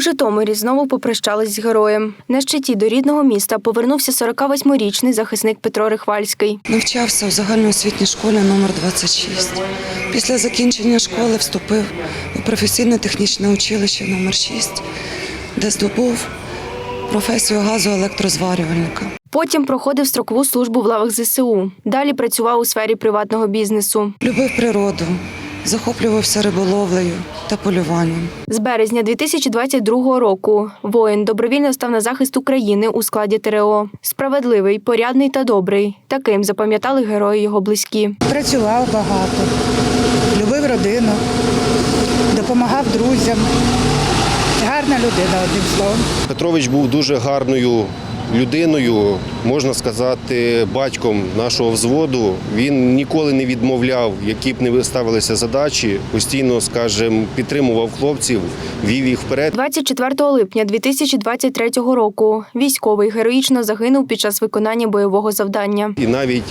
Житомирі знову попрощались з героєм. На щиті до рідного міста повернувся 48-річний захисник Петро Рихвальський. Навчався у загальноосвітній школі номер 26. Після закінчення школи вступив у професійно-технічне училище номер 6, де здобув професію газоелектрозварювальника. Потім проходив строкову службу в лавах ЗСУ. Далі працював у сфері приватного бізнесу. Любив природу, захоплювався риболовлею та полюванням. З березня 2022 року воїн добровільно став на захист України у складі ТРО. Справедливий, порядний та добрий. Таким запам'ятали герої його близькі. Працював багато, любив родину, допомагав друзям. Гарна людина, одним словом. Петрович був дуже гарною людиною, можна сказати, батьком нашого взводу. Він ніколи не відмовляв, які б не ставилися задачі, постійно, скажімо, підтримував хлопців, вів їх вперед. 24 липня 2023 року військовий героїчно загинув під час виконання бойового завдання. І навіть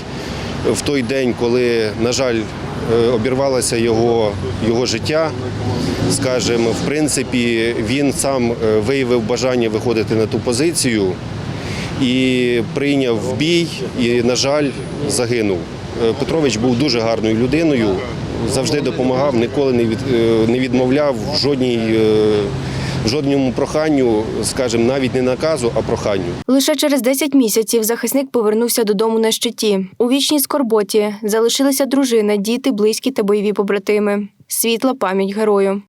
в той день, коли, на жаль, е, обірвалося його, його життя, скажімо, в принципі, він сам е, виявив бажання виходити на ту позицію і прийняв бій, і, на жаль, загинув. Е, Петрович був дуже гарною людиною, завжди допомагав, ніколи не, е, відмовляв в жодній. е, Жодному проханню, скажімо, навіть не наказу, а проханню. Лише через 10 місяців захисник повернувся додому на щиті. У вічній скорботі залишилися дружина, діти, близькі та бойові побратими. Світла пам'ять герою.